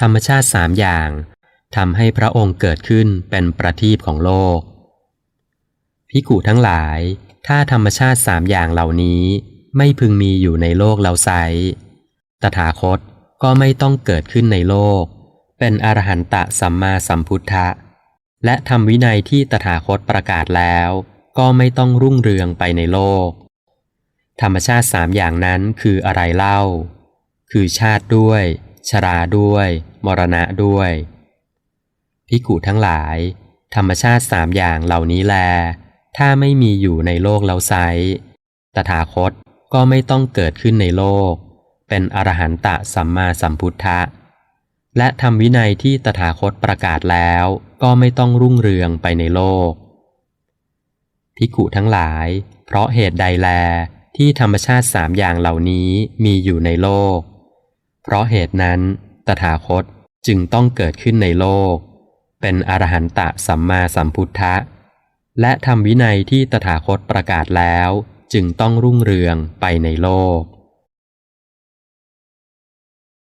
ธรรมชาติสามอย่างทำให้พระองค์เกิดขึ้นเป็นประทีปของโลก พิกุทั้งหลาย ถ้าธรรมชาติสามอย่างเหล่านี้ไม่พึงมีอยู่ในโลกแล้วไซตถาคตก็ไม่ต้องเกิดขึ้นในโลก เป็นอรหันตะสัมมาสัมพุทธะ และทำวินัยที่ตถาคตประกาศแล้ว ก็ไม่ต้องรุ่งเรืองไปในโลก ธรรมชาติสามอย่างนั้นคืออะไรเล่า คือชาติด้วย ชราด้วย มรณะด้วยพิกุทั้งหลาย ธรรมชาติสามอย่างเหล่านี้แล ถ้าไม่มีอยู่ในโลกแล้วไซตถาคตก็ไม่ต้องเกิดขึ้นในโลก เป็นอรหันตะสัมมาสัมพุทธะ และทำวินัยที่ตถาคตประกาศแล้วก็ไม่ต้องรุ่งเรืองไปในโลกพิกุทั้งหลาย เพราะเหตุใดแลที่ธรรมชาติสามอย่างเหล่านี้มีอยู่ในโลก เพราะเหตุนั้น ตถาคตจึงต้องเกิดขึ้นในโลก เป็นอรหันตะสัมมาสัมพุทธะ และทำวินัยที่ตถาคตประกาศแล้ว จึงต้องรุ่งเรืองไปในโลก